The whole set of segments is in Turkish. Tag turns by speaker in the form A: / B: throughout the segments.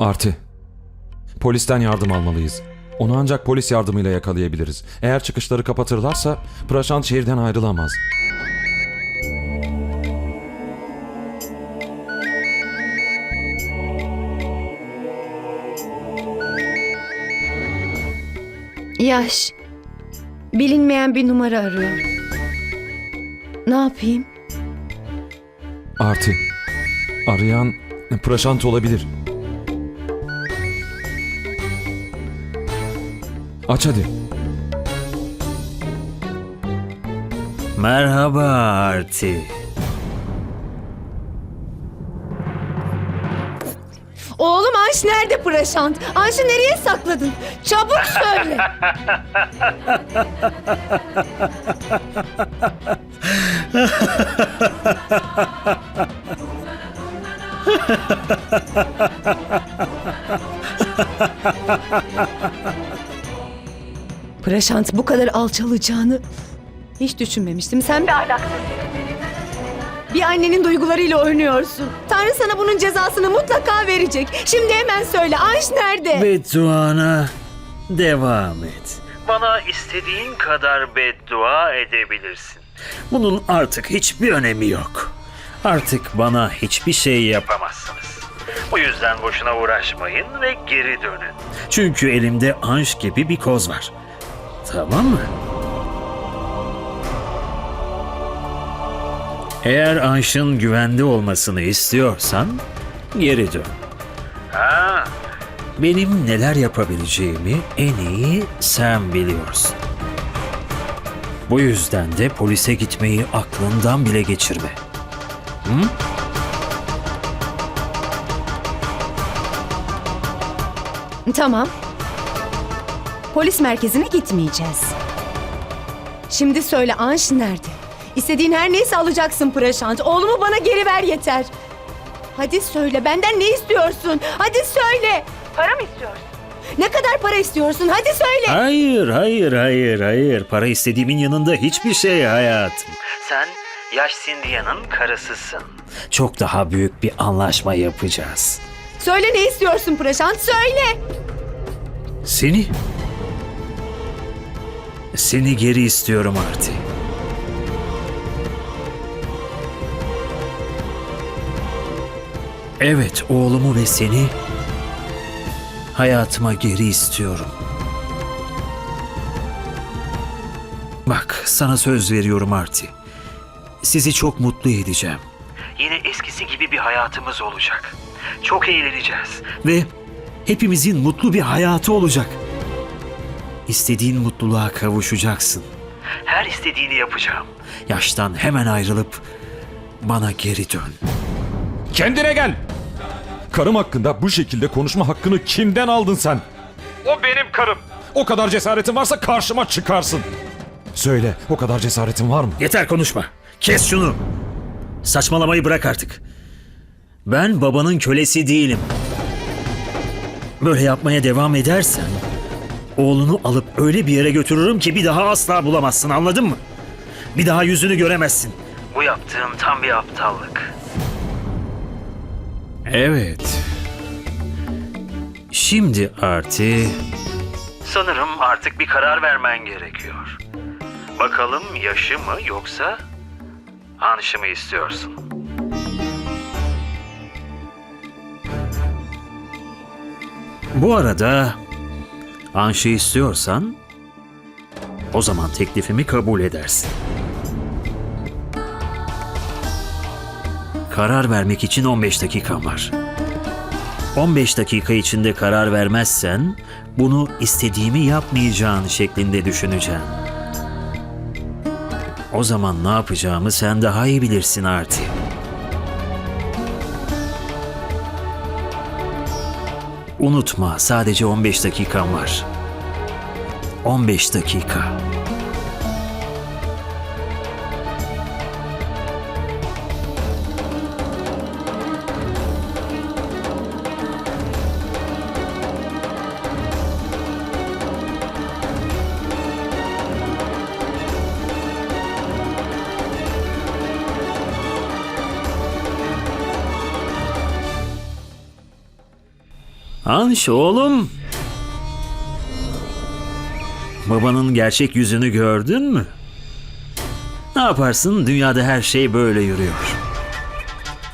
A: Arti. Polisten yardım almalıyız. Onu ancak polis yardımıyla yakalayabiliriz. Eğer çıkışları kapatırlarsa Praşant şehirden ayrılamaz.
B: Yaş. Bilinmeyen bir numara arıyor. Ne yapayım?
A: Arti. Arayan Praşant olabilir. Aç hadi.
C: Merhaba Arti.
B: Oğlum Anş nerede Praşant? Anş'ı nereye sakladın? Çabuk söyle. Praşant bu kadar alçalacağını hiç düşünmemiştim. Sen bir ahlaksız. Bir annenin duygularıyla oynuyorsun. Tanrı sana bunun cezasını mutlaka verecek. Şimdi hemen söyle. Anş nerede?
C: Bedduana devam et. Bana istediğin kadar beddua edebilirsin. Bunun artık hiçbir önemi yok. Artık bana hiçbir şey yapamazsınız. Bu yüzden boşuna uğraşmayın ve geri dönün. Çünkü elimde anş gibi bir koz var. Tamam mı? Eğer Anş'ın güvende olmasını istiyorsan geri dön. Ha, benim neler yapabileceğimi en iyi sen biliyorsun. Bu yüzden de polise gitmeyi aklından bile geçirme.
B: Tamam. Polis merkezine gitmeyeceğiz. Şimdi söyle Anş nerede? İstediğin her neyse alacaksın Praşant. Oğlumu bana geri ver yeter. Hadi söyle benden ne istiyorsun? Hadi söyle. Para mı istiyorsun? Ne kadar para istiyorsun? Hadi söyle.
C: Hayır, hayır, hayır, hayır. Para istediğimin yanında hiçbir şey hayatım. Sen Yaş Sindia'nın karısısın. Çok daha büyük bir anlaşma yapacağız.
B: Söyle ne istiyorsun Praşant? Söyle.
C: Seni... Seni geri istiyorum Arti. Evet, oğlumu ve seni hayatıma geri istiyorum. Bak, sana söz veriyorum Arti. Sizi çok mutlu edeceğim. Yine eskisi gibi bir hayatımız olacak. Çok eğleneceğiz ve hepimizin mutlu bir hayatı olacak. İstediğin mutluluğa kavuşacaksın. Her istediğini yapacağım. Yaştan hemen ayrılıp bana geri dön.
A: Kendine gel. Karım hakkında bu şekilde konuşma hakkını kimden aldın sen? O benim karım. O kadar cesaretin varsa karşıma çıkarsın. Söyle, o kadar cesaretin var mı?
C: Yeter konuşma. Kes şunu. Saçmalamayı bırak artık. Ben babanın kölesi değilim. Böyle yapmaya devam edersen oğlunu alıp öyle bir yere götürürüm ki bir daha asla bulamazsın anladın mı? Bir daha yüzünü göremezsin. Bu yaptığın tam bir aptallık. Evet. Şimdi Arti... Sanırım artık bir karar vermen gerekiyor. Bakalım yaşı mı yoksa Anşı mı istiyorsun? Bu arada Anşı istiyorsan o zaman teklifimi kabul edersin. Karar vermek için 15 dakikan var. 15 dakika içinde karar vermezsen bunu istediğimi yapmayacağın şeklinde düşüneceğim. O zaman ne yapacağımı sen daha iyi bilirsin Arti. Unutma sadece 15 dakikan var. 15 dakika. Anş oğlum. Babanın gerçek yüzünü gördün mü? Ne yaparsın? Dünyada her şey böyle yürüyor.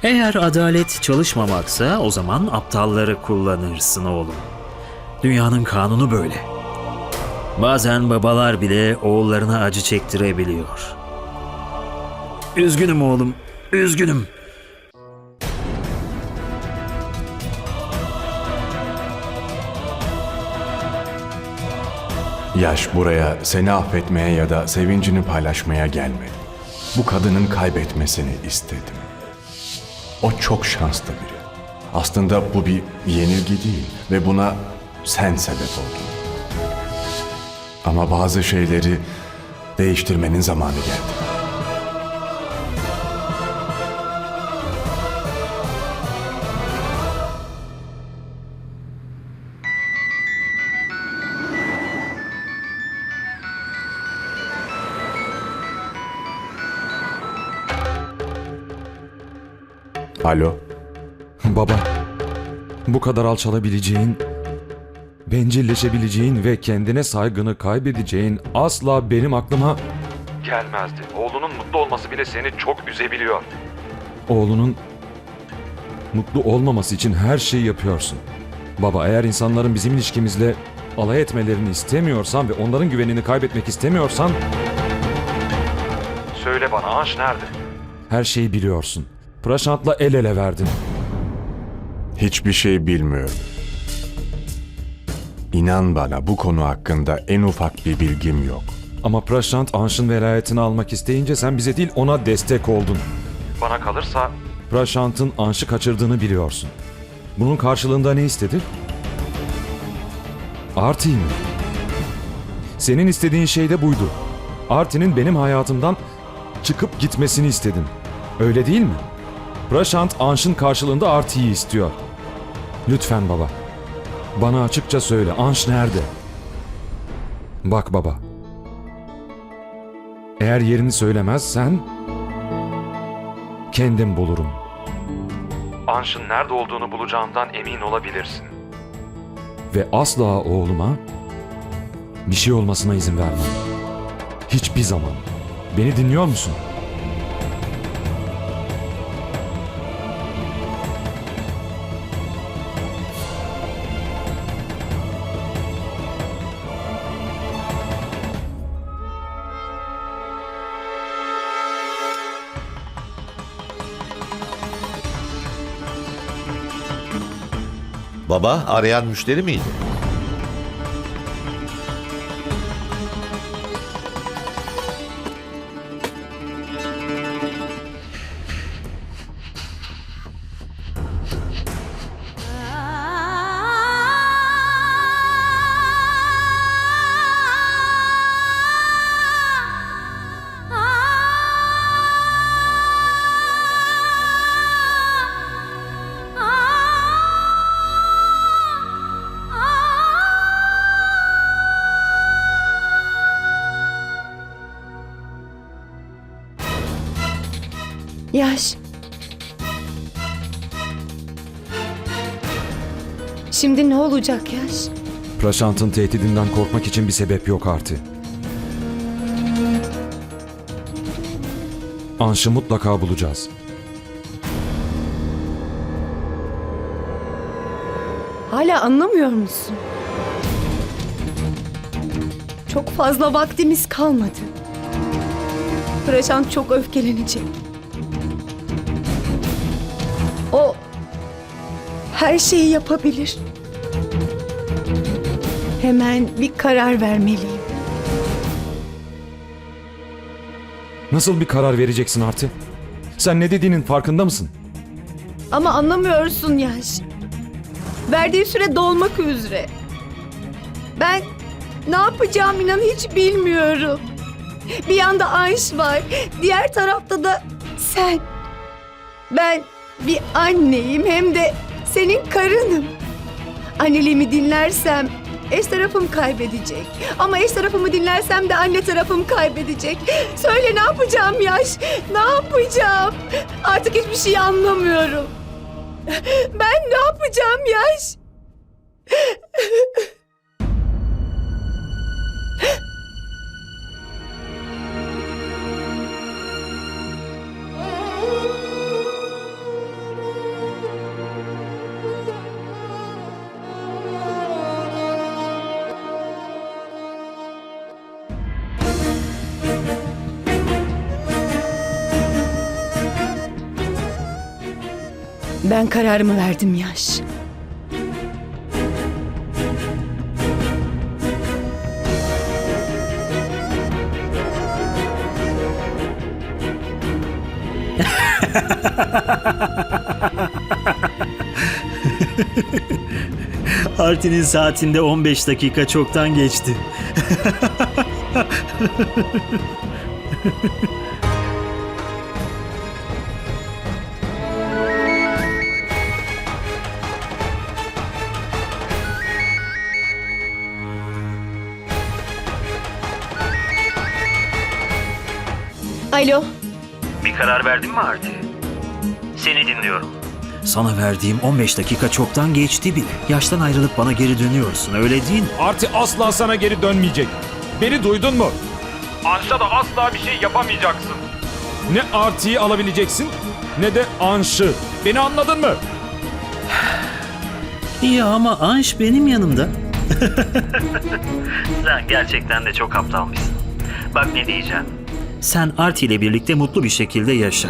C: Eğer adalet çalışmamaksa o zaman aptalları kullanırsın oğlum. Dünyanın kanunu böyle. Bazen babalar bile oğullarına acı çektirebiliyor. Üzgünüm oğlum, üzgünüm.
D: Yaş buraya seni affetmeye ya da sevincini paylaşmaya gelmedi. Bu kadının kaybetmesini istedim. O çok şanslı biri. Aslında bu bir yenilgi değil ve buna sen sebep oldun. Ama bazı şeyleri değiştirmenin zamanı geldi. Alo.
A: Baba, bu kadar alçalabileceğin, bencilleşebileceğin ve kendine saygını kaybedeceğin asla benim aklıma gelmezdi. Oğlunun mutlu olması bile seni çok üzebiliyor. Oğlunun mutlu olmaması için her şeyi yapıyorsun. Baba eğer insanların bizim ilişkimizle alay etmelerini istemiyorsan ve onların güvenini kaybetmek istemiyorsan... Söyle bana Anş nerede? Her şeyi biliyorsun. Praşant'la el ele verdin.
D: Hiçbir şey bilmiyorum. İnan bana bu konu hakkında en ufak bir bilgim yok.
A: Ama Praşant Anş'ın velayetini almak isteyince sen bize değil ona destek oldun. Bana kalırsa... Praşant'ın Anş'ı kaçırdığını biliyorsun. Bunun karşılığında ne istedi? Arti mi? Senin istediğin şey de buydu. Arti'nin benim hayatımdan çıkıp gitmesini istedin. Öyle değil mi? Praşant Anş'ın karşılığında Arti'yi istiyor. Lütfen baba. Bana açıkça söyle Anş nerede? Bak baba. Eğer yerini söylemezsen kendim bulurum. Anş'ın nerede olduğunu bulacağımdan emin olabilirsin. Ve asla oğluma bir şey olmasına izin vermem. Hiçbir zaman. Beni dinliyor musun?
E: Baba arayan müşteri miydi?
B: Yaş. Şimdi ne olacak Yaş?
A: Praşant'ın tehdidinden korkmak için bir sebep yok Arti. Anş'ı mutlaka bulacağız.
B: Hala anlamıyor musun? Çok fazla vaktimiz kalmadı. Praşant çok öfkelenecek. Her şeyi yapabilir. Hemen bir karar vermeliyim.
A: Nasıl bir karar vereceksin Arti? Sen ne dediğinin farkında mısın?
B: Ama anlamıyorsun Yaş. Verdiği süre dolmak üzere. Ben ne yapacağım inan hiç bilmiyorum. Bir yanda Ayş var, diğer tarafta da sen. Ben bir anneyim hem de senin karınım. Anneliğimi dinlersem eş tarafım kaybedecek. Ama eş tarafımı dinlersem de anne tarafım kaybedecek. Söyle ne yapacağım Yaş? Ne yapacağım? Artık hiçbir şey anlamıyorum. Ben ne yapacağım Yaş? Ben kararımı verdim Yaş.
C: Arti'nin saatinde 15 dakika çoktan geçti.
B: Alo.
C: Bir karar verdin mi Arti? Seni dinliyorum. Sana verdiğim 15 dakika çoktan geçti bile. Yaştan ayrılıp bana geri dönüyorsun öyle değil mi?
A: Arti asla sana geri dönmeyecek. Beni duydun mu? Anş'a da asla bir şey yapamayacaksın. Ne Arti'yi alabileceksin ne de Anş'ı. Beni anladın mı?
C: İyi ama Anş benim yanımda. Sen gerçekten de çok aptalmışsın. Bak ne diyeceğim. Sen Arti ile birlikte mutlu bir şekilde yaşa.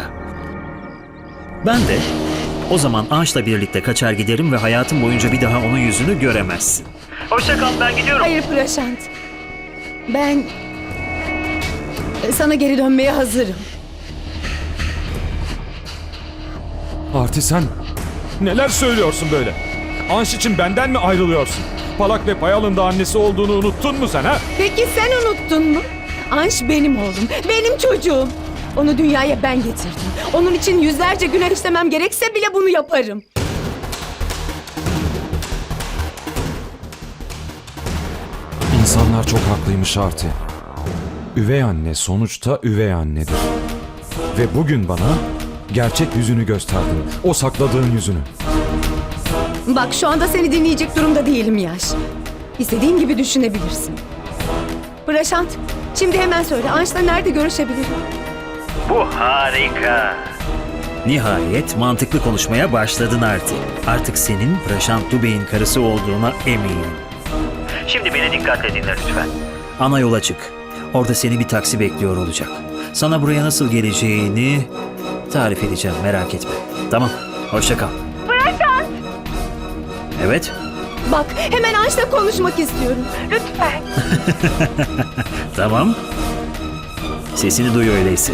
C: Ben de o zaman Anş'la birlikte kaçar giderim ve hayatım boyunca bir daha onun yüzünü göremezsin. Hoşça kal ben gidiyorum.
B: Hayır Praşant. Ben sana geri dönmeye hazırım.
A: Arti sen neler söylüyorsun böyle? Anş için benden mi ayrılıyorsun? Palak ve Payal'ın da annesi olduğunu unuttun mu sen ha?
B: Peki sen unuttun mu? Anş benim oğlum, benim çocuğum. Onu dünyaya ben getirdim. Onun için yüzlerce günah işlemem gerekse bile bunu yaparım.
A: İnsanlar çok haklıymış Arti. Üvey anne sonuçta üvey annedir. Ve bugün bana gerçek yüzünü gösterdin. O sakladığın yüzünü.
B: Bak şu anda seni dinleyecek durumda değilim Yaş. İstediğin gibi düşünebilirsin. Praşant, şimdi hemen söyle Anş'la nerede görüşebilirim?
C: Bu harika. Nihayet mantıklı konuşmaya başladın Arti. Artık senin Prashant Dubey'in karısı olduğuna eminim. Şimdi beni dikkatle dinle lütfen. Ana yola çık. Orada seni bir taksi bekliyor olacak. Sana buraya nasıl geleceğini tarif edeceğim merak etme. Tamam, hoşça kal.
B: Praşant!
C: Evet,
B: Bak hemen Anş'la konuşmak istiyorum. Lütfen.
C: tamam. Sesini duy öyleyse.